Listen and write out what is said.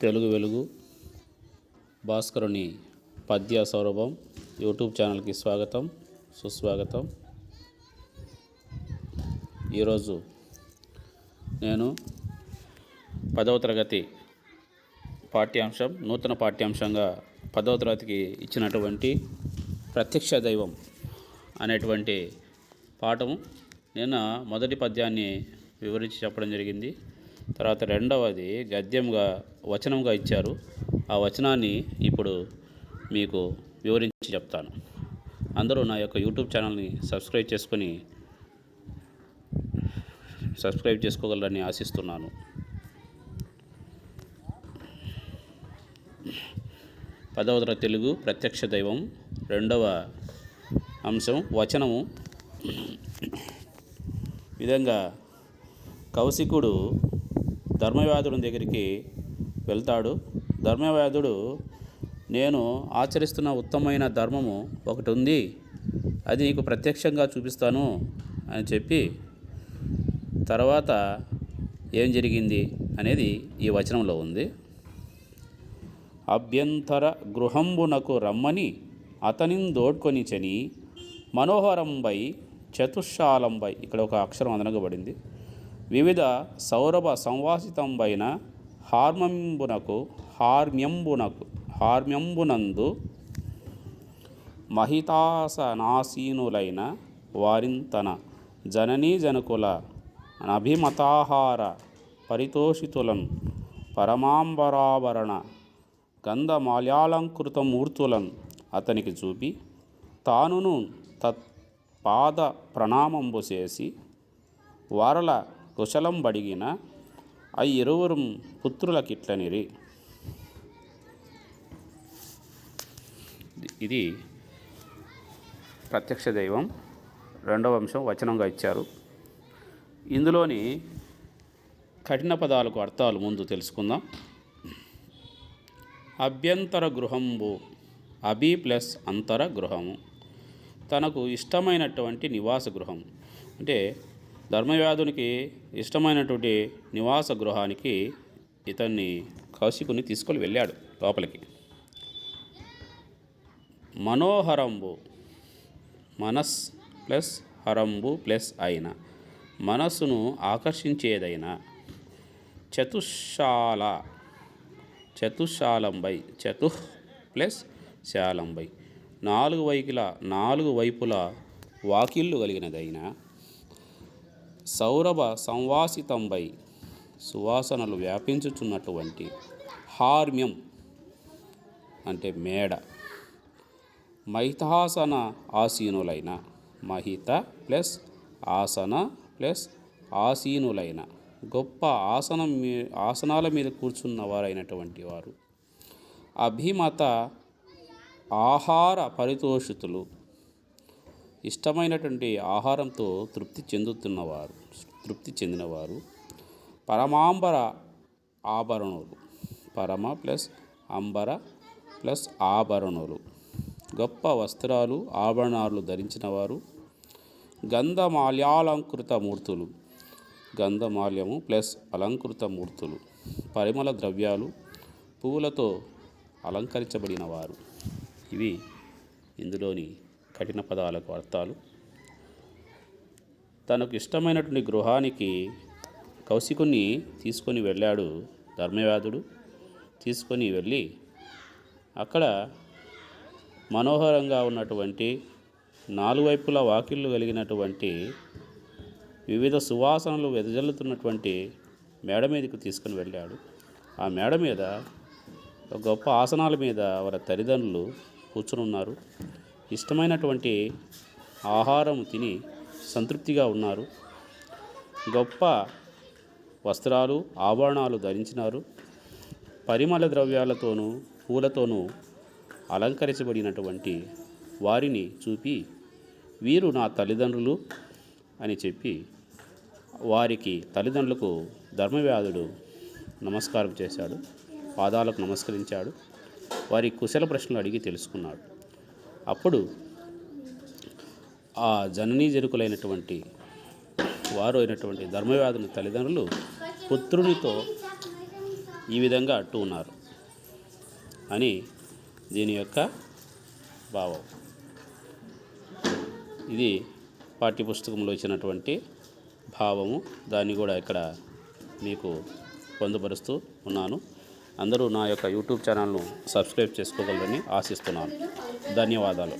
తెలుగు వెలుగు. భాస్కరుని పద్య సౌరభం. యూట్యూబ్ ఛానల్కి స్వాగతం. సుస్వాగతం. ఈరోజు నేను పదవ తరగతి పాఠ్యాంశం నూతన పాఠ్యాంశంగా పదవ తరగతికి ఇచ్చినటువంటి ప్రత్యక్ష దైవం అనేటువంటి పాఠము. నిన్న మొదటి పద్యాన్ని వివరించి చెప్పడం జరిగింది. తర్వాత రెండవది గద్యంగా వచనంగా ఇచ్చారు. ఆ వచనాన్ని ఇప్పుడు మీకు వివరించి చెప్తాను. అందరూ నా యొక్క యూట్యూబ్ ఛానల్ని సబ్స్క్రైబ్ చేసుకొని సబ్స్క్రైబ్ చేసుకోగలరని ఆశిస్తున్నాను. పదవదర తెలుగు ప్రత్యక్ష దైవం. రెండవ అంశం వచనము. విధంగా కౌశికుడు ధర్మవ్యాధుడి దగ్గరికి వెళ్తాడు. ధర్మవ్యాధుడు నేను ఆచరిస్తున్న ఉత్తమమైన ధర్మము ఒకటి ఉంది. అది నీకు ప్రత్యక్షంగా చూపిస్తాను అని చెప్పి తర్వాత ఏం జరిగింది అనేది ఈ వచనంలో ఉంది. అభ్యంతర గృహంబునకు రమ్మని అతనిని దోడ్కొని చని మనోహరంబై చతుశాలంబై ఇక్కడ ఒక అక్షరం అదనగబడింది వివిధ సౌరభ సంవాసితంబైన హార్మంబునకు హార్మ్యంబునకు హార్మ్యంబునందు మహితాసనాసీనులైన వారింతన జననీ జనకుల అభిమతాహార పరితోషితులన్ పరమాంబరాభరణ గంధమాల్యాలంకృత మూర్తులను అతనికి చూపి తానును తత్పాద ప్రణామంబు చేసి వారల కుశలం బడిగిన ఆ ఇరువురు పుత్రులకిట్లనిరి ఇది ప్రత్యక్ష దైవం. రెండవ అంశం వచనంగా ఇచ్చారు. ఇందులోని కఠిన పదాలకు అర్థాలు ముందు తెలుసుకుందాం. అభ్యంతర గృహంబు అభి ప్లస్ అంతర గృహము. తనకు ఇష్టమైనటువంటి నివాస గృహం. అంటే ధర్మవ్యాధునికి ఇష్టమైనటువంటి నివాస గృహానికి ఇతన్ని కౌశికుని తీసుకొని వెళ్ళాడు లోపలికి. మనోహరంబు మనస్ ప్లస్ హరంబు ప్లస్ అయిన మనస్సును ఆకర్షించేదైన చతుశాల చతుశాలంబై చతు ప్లస్ శాలంబై నాలుగు వైపుల నాలుగు వైపుల వాకిళ్ళు కలిగినదైన సౌరభ సంవాసితంబై సువాసనలు వ్యాపించుచున్నటువంటి హార్మ్యం అంటే మేడ. మైతాసన ఆసీనులైన మహిత ప్లస్ ఆసన ప్లస్ ఆసీనులైన గొప్ప ఆసనం మీ ఆసనాల మీద కూర్చున్న వారైనటువంటి వారు. అభిమత ఆహార పరితోషితులు ఇష్టమైనటువంటి ఆహారంతో తృప్తి చెందుతున్నవారు తృప్తి చెందినవారు పరమాంబర ఆభరణులు. పరమ ప్లస్ అంబర ప్లస్ ఆభరణులు. గొప్ప వస్త్రాలు ఆభరణాలు ధరించినవారు గంధమాల్యాలంకృత మూర్తులు. గంధమాల్యము ప్లస్ అలంకృత మూర్తులు. పరిమళ ద్రవ్యాలు పువ్వులతో అలంకరించబడినవారు. ఇవి ఇందులోని కఠిన పదాలకు అర్థాలు. తనకు ఇష్టమైనటువంటి గృహానికి కౌశికుని తీసుకొని వెళ్ళాడు ధర్మవ్యాధుడు తీసుకొని వెళ్ళి అక్కడ మనోహరంగా ఉన్నటువంటి నాలుగు వైపులా వాకిళ్ళు కలిగినటువంటి వివిధ సువాసనలు వెదజల్లుతున్నటువంటి మేడ మీదకు తీసుకుని వెళ్ళాడు. ఆ మేడ మీద ఒక గొప్ప ఆసనాల మీద వారి తల్లిదండ్రులు కూర్చుని ఉన్నారు. ఇష్టమైనటువంటి ఆహారం తిని సంతృప్తిగా ఉన్నారు. గొప్ప వస్త్రాలు ఆభరణాలు ధరించినారు. పరిమళ ద్రవ్యాలతోనూ పూలతోనూ అలంకరించబడినటువంటి వారిని చూపి వీరు నా తల్లిదండ్రులు అని చెప్పి వారికి తల్లిదండ్రులకు ధర్మవ్యాధుడు నమస్కారం చేశాడు పాదాలకు నమస్కరించాడు. వారి కుశల ప్రశ్నలు అడిగి తెలుసుకున్నాడు. అప్పుడు ఆ జననీ జరుకులైనటువంటి వారు అయినటువంటి ధర్మవ్యాధుని తల్లిదండ్రులు పుత్రునితో ఈ విధంగా అట్టు ఉన్నారు అని దీని యొక్క భావం. ఇది పాఠ్యపుస్తకంలో ఇచ్చినటువంటి భావము. దాన్ని కూడా ఇక్కడ మీకు పొందుపరుస్తూ ఉన్నాను. అందరూ నా యొక్క యూట్యూబ్ ఛానల్ను సబ్స్క్రైబ్ చేసుకోగలరని ఆశిస్తున్నాను. ధన్యవాదాలు.